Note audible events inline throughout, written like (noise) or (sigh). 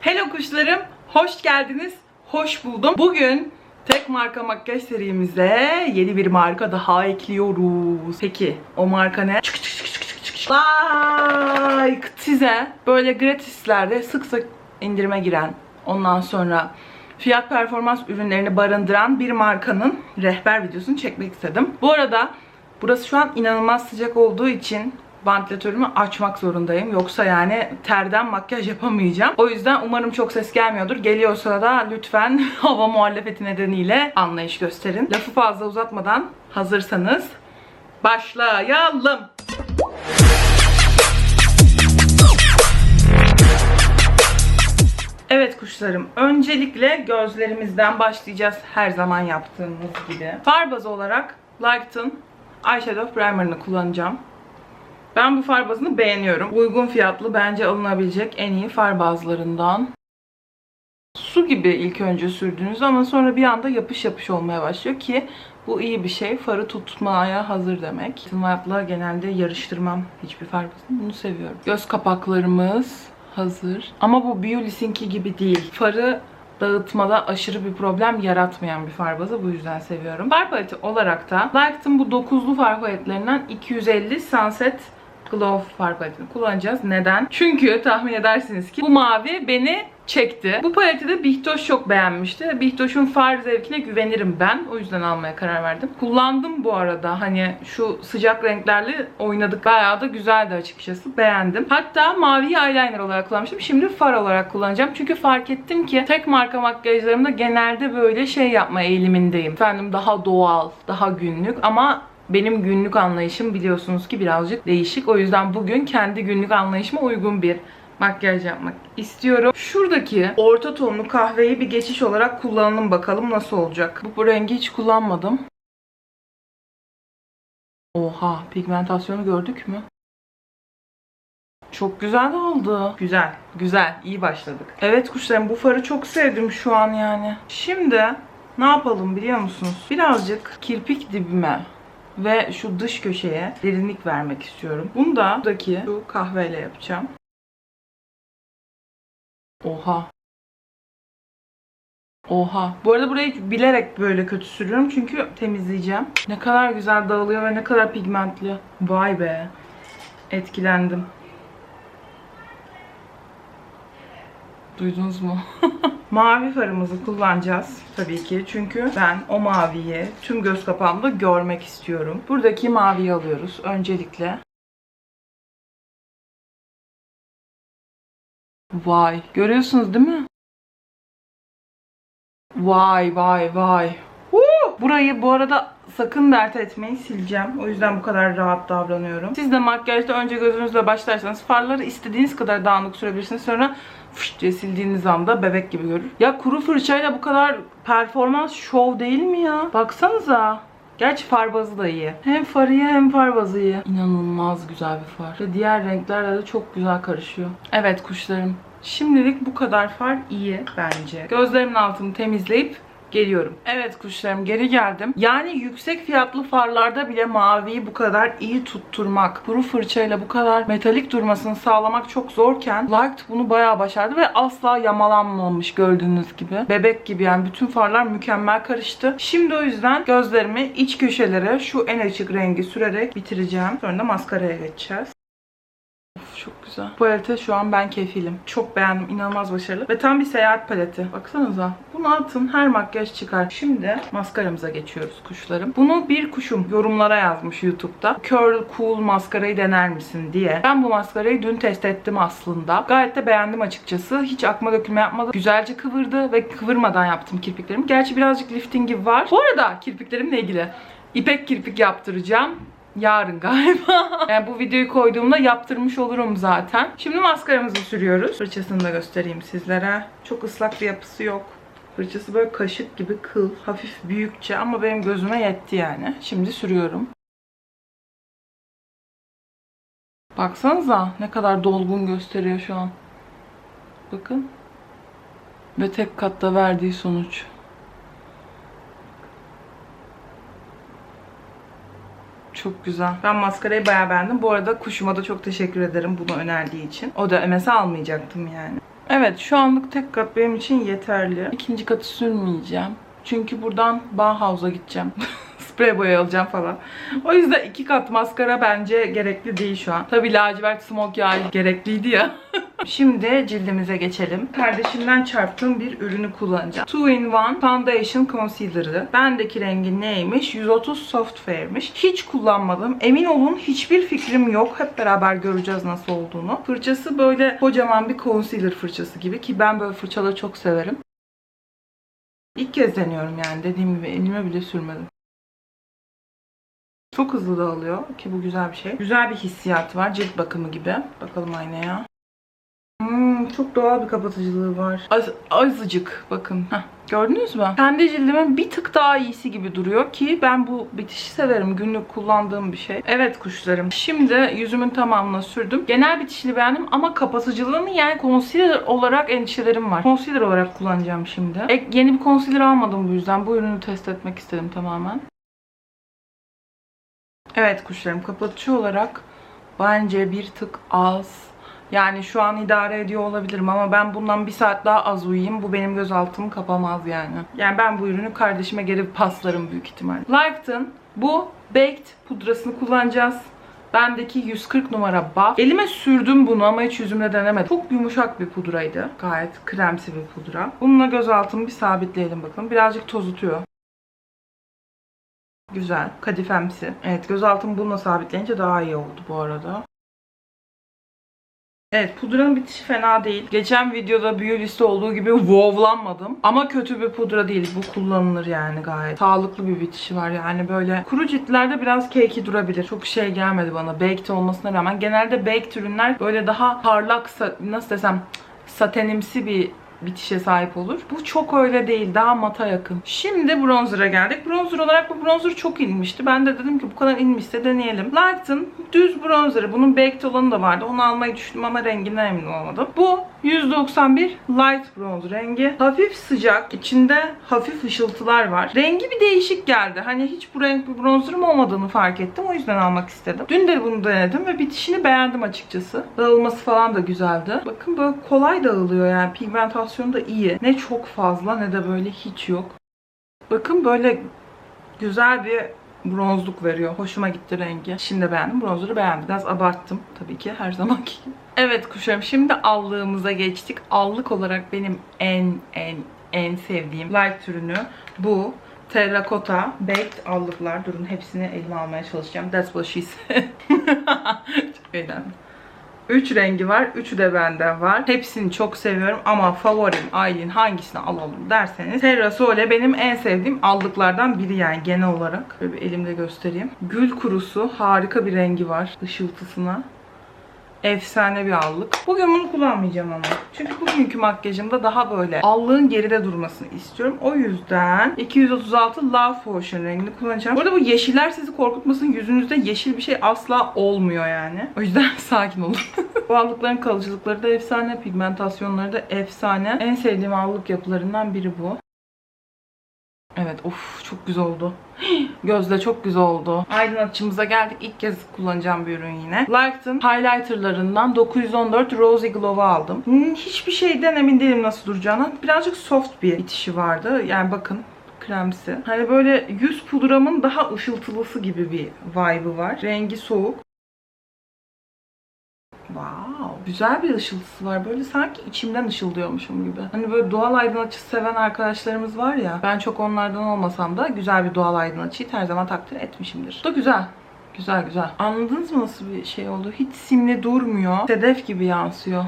Hello kuşlarım, hoş geldiniz, hoş buldum. Bugün tek marka makyaj serimize yeni bir marka daha ekliyoruz. Peki o marka ne? Çık çık çık çık çık çık. Like size böyle gratislerde sık sık indirime giren, ondan sonra fiyat performans ürünlerini barındıran bir markanın rehber videosunu çekmek istedim. Bu arada burası şu an inanılmaz sıcak olduğu için vantilatörümü açmak zorundayım. Yoksa yani terden makyaj yapamayacağım. O yüzden umarım çok ses gelmiyordur. Geliyorsa da lütfen (laughs) hava muhalefeti nedeniyle anlayış gösterin. Lafı fazla uzatmadan hazırsanız başlayalım. Evet kuşlarım, öncelikle gözlerimizden başlayacağız her zaman yaptığımız gibi. Far bazı olarak Lighten Eyeshadow Primer'ını kullanacağım. Ben bu far bazını beğeniyorum. Uygun fiyatlı bence alınabilecek en iyi far bazlarından. Su gibi ilk önce sürdüğünüz ama sonra bir anda yapış yapış olmaya başlıyor ki bu iyi bir şey. Farı tutmaya hazır demek. Tırnakla genelde yarıştırmam hiçbir far bazını. Bunu seviyorum. Göz kapaklarımız hazır. Ama bu Biolis'inki gibi değil. Farı dağıtmada aşırı bir problem yaratmayan bir far bazı. Bu yüzden seviyorum. Far paleti olarak da Lighten bu dokuzlu far paletlerinden 250 Sunset Glow far paletini kullanacağız. Neden? Çünkü tahmin edersiniz ki bu mavi beni çekti. Bu paleti de Bihtoş çok beğenmişti. Bihtoş'un far zevkine güvenirim ben. O yüzden almaya karar verdim. Kullandım bu arada. Hani şu sıcak renklerle oynadık. Bayağı da güzeldi açıkçası. Beğendim. Hatta maviyi eyeliner olarak kullanmıştım. Şimdi far olarak kullanacağım. Çünkü fark ettim ki tek marka makyajlarımda genelde böyle şey yapma eğilimindeyim. Efendim daha doğal, daha günlük ama benim günlük anlayışım biliyorsunuz ki birazcık değişik. O yüzden bugün kendi günlük anlayışıma uygun bir makyaj yapmak istiyorum. Şuradaki orta tonlu kahveyi bir geçiş olarak kullanalım bakalım nasıl olacak. Bu, bu rengi hiç kullanmadım. Oha pigmentasyonu gördük mü? Çok güzel oldu. Güzel, güzel. iyi başladık. Evet kuşlarım bu farı çok sevdim şu an yani. Şimdi ne yapalım biliyor musunuz? Birazcık kirpik dibime ve şu dış köşeye derinlik vermek istiyorum. Bunu da buradaki şu kahveyle yapacağım. Oha. Oha. Bu arada burayı bilerek böyle kötü sürüyorum çünkü temizleyeceğim. Ne kadar güzel dağılıyor ve ne kadar pigmentli. Vay be. Etkilendim. Duydunuz mu? (laughs) Mavi farımızı kullanacağız tabii ki. Çünkü ben o maviyi tüm göz kapağımda görmek istiyorum. Buradaki maviyi alıyoruz öncelikle. Vay. Görüyorsunuz değil mi? Vay vay vay. Burayı bu arada sakın dert etmeyin sileceğim. O yüzden bu kadar rahat davranıyorum. Siz de makyajda önce gözünüzle başlarsanız farları istediğiniz kadar dağınık sürebilirsiniz. Sonra fış diye sildiğiniz anda bebek gibi görür. Ya kuru fırçayla bu kadar performans şov değil mi ya? Baksanıza. Gerçi far bazı da iyi. Hem farı iyi hem far bazı iyi. İnanılmaz güzel bir far. Ve diğer renklerle de çok güzel karışıyor. Evet kuşlarım. Şimdilik bu kadar far iyi bence. Gözlerimin altını temizleyip geliyorum. Evet kuşlarım geri geldim. Yani yüksek fiyatlı farlarda bile maviyi bu kadar iyi tutturmak, kuru fırçayla bu kadar metalik durmasını sağlamak çok zorken Light bunu bayağı başardı ve asla yamalanmamış gördüğünüz gibi. Bebek gibi yani bütün farlar mükemmel karıştı. Şimdi o yüzden gözlerimi iç köşelere şu en açık rengi sürerek bitireceğim. Sonra da maskaraya geçeceğiz. Güzel. Bu palete şu an ben kefilim. Çok beğendim. İnanılmaz başarılı. Ve tam bir seyahat paleti. Baksanıza. Bunu atın. Her makyaj çıkar. Şimdi maskaramıza geçiyoruz kuşlarım. Bunu bir kuşum yorumlara yazmış YouTube'da. Curl Cool maskarayı dener misin diye. Ben bu maskarayı dün test ettim aslında. Gayet de beğendim açıkçası. Hiç akma dökülme yapmadı. Güzelce kıvırdı ve kıvırmadan yaptım kirpiklerimi. Gerçi birazcık liftingi var. Bu arada kirpiklerimle ilgili ipek kirpik yaptıracağım. Yarın galiba. (laughs) yani bu videoyu koyduğumda yaptırmış olurum zaten. Şimdi maskaramızı sürüyoruz. Fırçasını da göstereyim sizlere. Çok ıslak bir yapısı yok. Fırçası böyle kaşık gibi kıl. Hafif büyükçe ama benim gözüme yetti yani. Şimdi sürüyorum. Baksanıza ne kadar dolgun gösteriyor şu an. Bakın. Ve tek katta verdiği sonuç. Çok güzel. Ben maskarayı bayağı beğendim. Bu arada kuşuma da çok teşekkür ederim bunu önerdiği için. O da MS almayacaktım yani. Evet şu anlık tek kat benim için yeterli. İkinci katı sürmeyeceğim. Çünkü buradan Bauhaus'a gideceğim. (laughs) Sprey boya alacağım falan. O yüzden iki kat maskara bence gerekli değil şu an. Tabii lacivert smokey eye gerekliydi ya. (laughs) Şimdi cildimize geçelim. Kardeşimden çarptığım bir ürünü kullanacağım. 2-in-1 Foundation Concealer'ı. Bendeki rengi neymiş? 130 Soft Fair'miş. Hiç kullanmadım. Emin olun hiçbir fikrim yok. Hep beraber göreceğiz nasıl olduğunu. Fırçası böyle kocaman bir concealer fırçası gibi ki ben böyle fırçaları çok severim. İlk kez deniyorum yani dediğim gibi elime bile sürmedim. Çok hızlı dağılıyor ki bu güzel bir şey. Güzel bir hissiyat var. Cilt bakımı gibi. Bakalım aynaya. Hmm, çok doğal bir kapatıcılığı var. Az, azıcık bakın. Heh, gördünüz mü? Kendi cildimin bir tık daha iyisi gibi duruyor ki ben bu bitişi severim. Günlük kullandığım bir şey. Evet kuşlarım. Şimdi yüzümün tamamına sürdüm. Genel bitişini beğendim ama kapatıcılığını yani concealer olarak endişelerim var. Concealer olarak kullanacağım şimdi. Ek, yeni bir concealer almadım bu yüzden. Bu ürünü test etmek istedim tamamen. Evet kuşlarım kapatıcı olarak bence bir tık az. Yani şu an idare ediyor olabilirim ama ben bundan bir saat daha az uyuyayım. Bu benim gözaltımı kapamaz yani. Yani ben bu ürünü kardeşime geri paslarım büyük ihtimal. Life'ın bu Baked pudrasını kullanacağız. Bendeki 140 numara buff. Elime sürdüm bunu ama hiç yüzümde denemedim. Çok yumuşak bir pudraydı. Gayet kremsi bir pudra. Bununla gözaltımı bir sabitleyelim bakalım. Birazcık tozutuyor. Güzel. Kadifemsi. Evet gözaltımı bununla sabitleyince daha iyi oldu bu arada. Evet pudranın bitişi fena değil. Geçen videoda büyü liste olduğu gibi wowlanmadım. Ama kötü bir pudra değil. Bu kullanılır yani gayet. Sağlıklı bir bitişi var yani böyle. Kuru ciltlerde biraz cakey durabilir. Çok şey gelmedi bana baked olmasına rağmen. Genelde baked ürünler böyle daha parlak nasıl desem satenimsi bir bitişe sahip olur. Bu çok öyle değil. Daha mata yakın. Şimdi bronzer'a geldik. Bronzer olarak bu bronzer çok inmişti. Ben de dedim ki bu kadar inmişse deneyelim. Light'ın düz bronzerı. Bunun baked olanı da vardı. Onu almayı düşündüm ama renginden emin olamadım. Bu 191 light bronze rengi. Hafif sıcak. içinde hafif ışıltılar var. Rengi bir değişik geldi. Hani hiç bu renk bir bronzerim olmadığını fark ettim. O yüzden almak istedim. Dün de bunu denedim ve bitişini beğendim açıkçası. Dağılması falan da güzeldi. Bakın böyle kolay dağılıyor yani. Pigmentasyonu da iyi. Ne çok fazla ne de böyle hiç yok. Bakın böyle güzel bir bronzluk veriyor. Hoşuma gitti rengi. Şimdi beğendim. Bronzer'ı beğendim. Biraz abarttım tabii ki her (laughs) zamanki. Evet kuşlarım şimdi allığımıza geçtik. Allık olarak benim en en en sevdiğim light ürünü bu. Terracotta baked allıklar. Durun hepsini elime almaya çalışacağım. That's what she said. (laughs) Çok eğlendim. 3 rengi var. Üçü de bende var. Hepsini çok seviyorum ama favorim Aylin hangisini alalım derseniz Terra Sole benim en sevdiğim aldıklardan biri yani genel olarak. Böyle bir elimde göstereyim. Gül kurusu harika bir rengi var ışıltısına. Efsane bir allık. Bugün bunu kullanmayacağım ama. Çünkü bugünkü makyajımda daha böyle allığın geride durmasını istiyorum. O yüzden 236 Love Potion rengini kullanacağım. Bu arada bu yeşiller sizi korkutmasın. Yüzünüzde yeşil bir şey asla olmuyor yani. O yüzden (laughs) sakin olun. (laughs) bu allıkların kalıcılıkları da efsane. Pigmentasyonları da efsane. En sevdiğim allık yapılarından biri bu. Evet of çok güzel oldu. Gözde çok güzel oldu. Aydınlatıcımıza geldik. İlk kez kullanacağım bir ürün yine. Light'ın highlighterlarından 914 Rosy Glow'u aldım. Hmm, hiçbir şeyden emin değilim nasıl duracağına. Birazcık soft bir bitişi vardı. Yani bakın kremsi. Hani böyle yüz pudramın daha ışıltılısı gibi bir vibe'ı var. Rengi soğuk. Güzel bir ışıltısı var. Böyle sanki içimden ışıldıyormuşum gibi. Hani böyle doğal aydınlatıcı seven arkadaşlarımız var ya. Ben çok onlardan olmasam da güzel bir doğal aydınlatıcıyı her zaman takdir etmişimdir. Bu da güzel. Güzel güzel. Anladınız mı nasıl bir şey oldu? Hiç simli durmuyor. Sedef gibi yansıyor.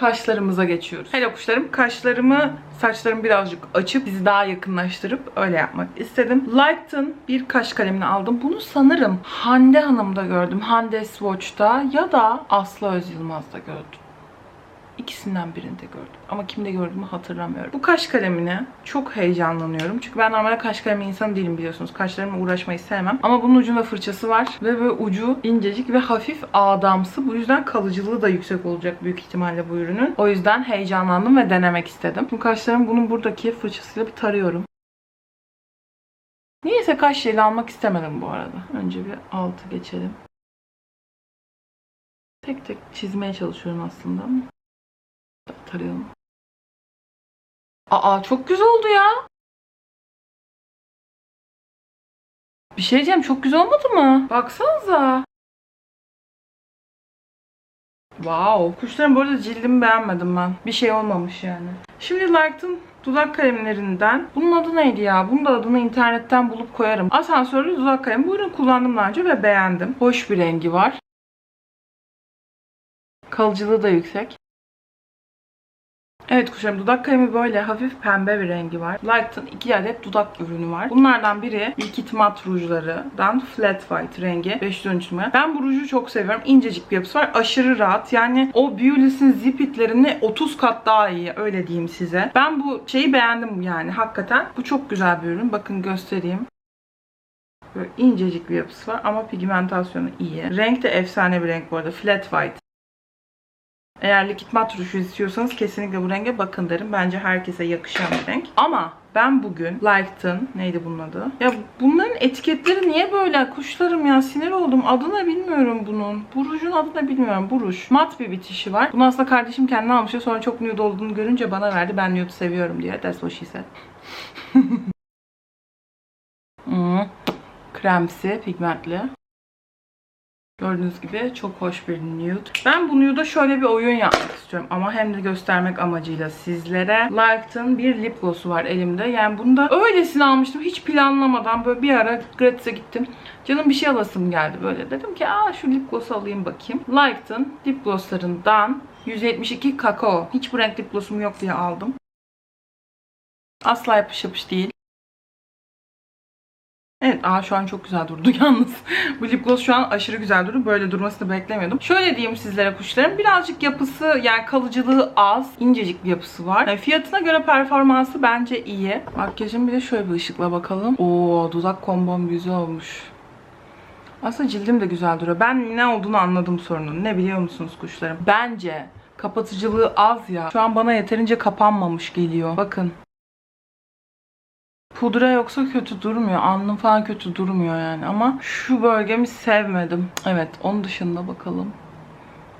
Kaşlarımıza geçiyoruz. Hello kuşlarım. Kaşlarımı, saçlarımı birazcık açıp bizi daha yakınlaştırıp öyle yapmak istedim. Light'ın bir kaş kalemini aldım. Bunu sanırım Hande Hanım'da gördüm. Hande Swatch'ta ya da Aslı Öz Yılmaz'da gördüm. İkisinden birinde gördüm. Ama kimde gördüğümü hatırlamıyorum. Bu kaş kalemine çok heyecanlanıyorum. Çünkü ben normalde kaş kalemi insanı değilim biliyorsunuz. Kaşlarımla uğraşmayı sevmem. Ama bunun ucunda fırçası var. Ve böyle ucu incecik ve hafif adamsı. Bu yüzden kalıcılığı da yüksek olacak büyük ihtimalle bu ürünün. O yüzden heyecanlandım ve denemek istedim. Bu kaşlarımı bunun buradaki fırçasıyla bir tarıyorum. Niyeyse kaş jeli almak istemedim bu arada. Önce bir altı geçelim. Tek tek çizmeye çalışıyorum aslında. Tarayalım. Aa çok güzel oldu ya. Bir şey diyeceğim çok güzel olmadı mı? Baksanıza. Wow. Kuşların bu arada cildimi beğenmedim ben. Bir şey olmamış yani. Şimdi Light'ın dudak kalemlerinden. Bunun adı neydi ya? Bunun da adını internetten bulup koyarım. Asansörlü dudak kalemi. Bu ürünü kullandım daha önce ve beğendim. Hoş bir rengi var. Kalıcılığı da yüksek. Evet kuşlarım dudak kalemi böyle hafif pembe bir rengi var. Light'ın iki adet dudak ürünü var. Bunlardan biri Liquid Matte rujlarından Flat White rengi 513 numara. Ben bu ruju çok seviyorum. İncecik bir yapısı var. Aşırı rahat. Yani o Beulis'in zip itlerini 30 kat daha iyi öyle diyeyim size. Ben bu şeyi beğendim yani hakikaten. Bu çok güzel bir ürün. Bakın göstereyim. Böyle incecik bir yapısı var ama pigmentasyonu iyi. Renk de efsane bir renk bu arada. Flat White. Eğer likit mat ruju istiyorsanız kesinlikle bu renge bakın derim. Bence herkese yakışan bir renk. Ama ben bugün Light'ın neydi bunun adı? Ya bunların etiketleri niye böyle? Kuşlarım ya sinir oldum. Adını bilmiyorum bunun. Bu rujun adını bilmiyorum. Bu ruj. Mat bir bitişi var. Bunu aslında kardeşim kendi almıştı. Sonra çok nude olduğunu görünce bana verdi. Ben nude seviyorum diye. That's what she said. (laughs) Hmm. Kremsi, pigmentli. Gördüğünüz gibi çok hoş bir nude. Ben bu nude'a şöyle bir oyun yapmak istiyorum ama hem de göstermek amacıyla sizlere. Light'ın bir lip gloss'u var elimde. Yani bunu da öylesine almıştım. Hiç planlamadan böyle bir ara gratis'e gittim. Canım bir şey alasım geldi böyle. Dedim ki aa şu lip gloss'u alayım bakayım. Light'ın lip gloss'larından 172 kakao. Hiç bu renk lip gloss'um yok diye aldım. Asla yapış yapış değil. Evet, aa şu an çok güzel durdu (laughs) yalnız. Bu lip gloss şu an aşırı güzel durdu. Böyle durmasını beklemiyordum. Şöyle diyeyim sizlere kuşlarım. Birazcık yapısı yani kalıcılığı az. incecik bir yapısı var. Yani fiyatına göre performansı bence iyi. Makyajım bir de şöyle bir ışıkla bakalım. Oo dudak kombom güzel olmuş. Aslında cildim de güzel duruyor. Ben ne olduğunu anladım sorunun. Ne biliyor musunuz kuşlarım? Bence kapatıcılığı az ya. Şu an bana yeterince kapanmamış geliyor. Bakın. Pudra yoksa kötü durmuyor. Alnım falan kötü durmuyor yani. Ama şu bölgemi sevmedim. Evet onun dışında bakalım.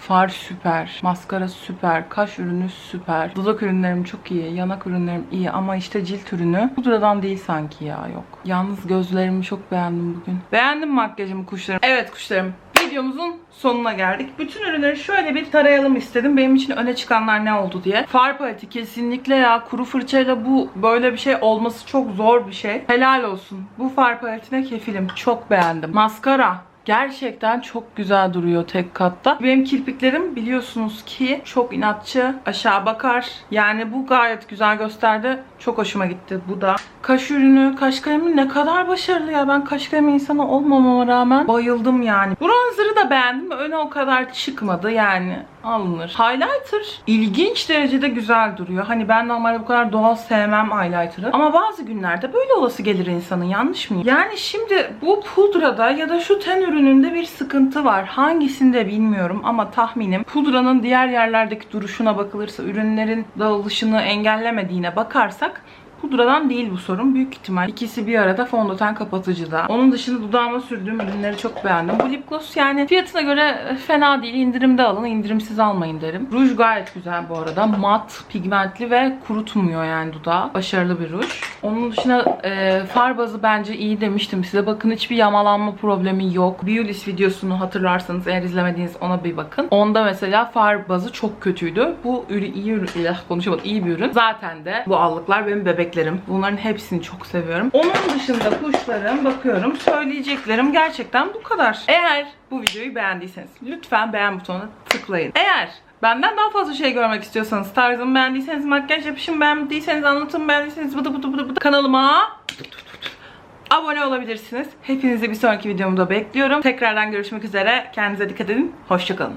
Far süper. Maskara süper. Kaş ürünü süper. Dudak ürünlerim çok iyi. Yanak ürünlerim iyi. Ama işte cilt ürünü pudradan değil sanki ya. Yok. Yalnız gözlerimi çok beğendim bugün. Beğendim makyajımı kuşlarım. Evet kuşlarım videomuzun sonuna geldik. Bütün ürünleri şöyle bir tarayalım istedim. Benim için öne çıkanlar ne oldu diye. Far paleti kesinlikle ya kuru fırçayla bu böyle bir şey olması çok zor bir şey. Helal olsun. Bu far paletine kefilim. Çok beğendim. Maskara. Gerçekten çok güzel duruyor tek katta. Benim kirpiklerim biliyorsunuz ki çok inatçı. Aşağı bakar. Yani bu gayet güzel gösterdi. Çok hoşuma gitti bu da. Kaş ürünü, kaş kalemi ne kadar başarılı ya. Ben kaş kalemi insanı olmamama rağmen bayıldım yani. Bronzer'ı da beğendim. Öne o kadar çıkmadı yani. Alınır. Highlighter ilginç derecede güzel duruyor. Hani ben normalde bu kadar doğal sevmem highlighter'ı. Ama bazı günlerde böyle olası gelir insanın. Yanlış mıyım? Yani şimdi bu pudrada ya da şu ten ürününde bir sıkıntı var. Hangisinde bilmiyorum ama tahminim pudranın diğer yerlerdeki duruşuna bakılırsa ürünlerin dağılışını engellemediğine bakarsak Pudradan değil bu sorun. Büyük ihtimal ikisi bir arada fondöten kapatıcıda. Onun dışında dudağıma sürdüğüm ürünleri çok beğendim. Bu lip gloss yani fiyatına göre fena değil. İndirimde alın, indirimsiz almayın derim. Ruj gayet güzel bu arada. Mat, pigmentli ve kurutmuyor yani dudağı. Başarılı bir ruj. Onun dışında e, far bazı bence iyi demiştim size. Bakın hiçbir yamalanma problemi yok. Beulis videosunu hatırlarsanız eğer izlemediğiniz ona bir bakın. Onda mesela far bazı çok kötüydü. Bu ürün iyi ürün, konuşamadım iyi bir ürün. Zaten de bu allıklar benim bebeklerim. Bunların hepsini çok seviyorum. Onun dışında kuşlarım bakıyorum. Söyleyeceklerim gerçekten bu kadar. Eğer bu videoyu beğendiyseniz lütfen beğen butonuna tıklayın. Eğer Benden daha fazla şey görmek istiyorsanız, tarzımı beğendiyseniz, makyaj yapışımı beğendiyseniz, anlatımı beğendiyseniz, bıdı bıdı bıdı bıdı kanalıma abone olabilirsiniz. Hepinizi bir sonraki videomda bekliyorum. Tekrardan görüşmek üzere. Kendinize dikkat edin. Hoşçakalın.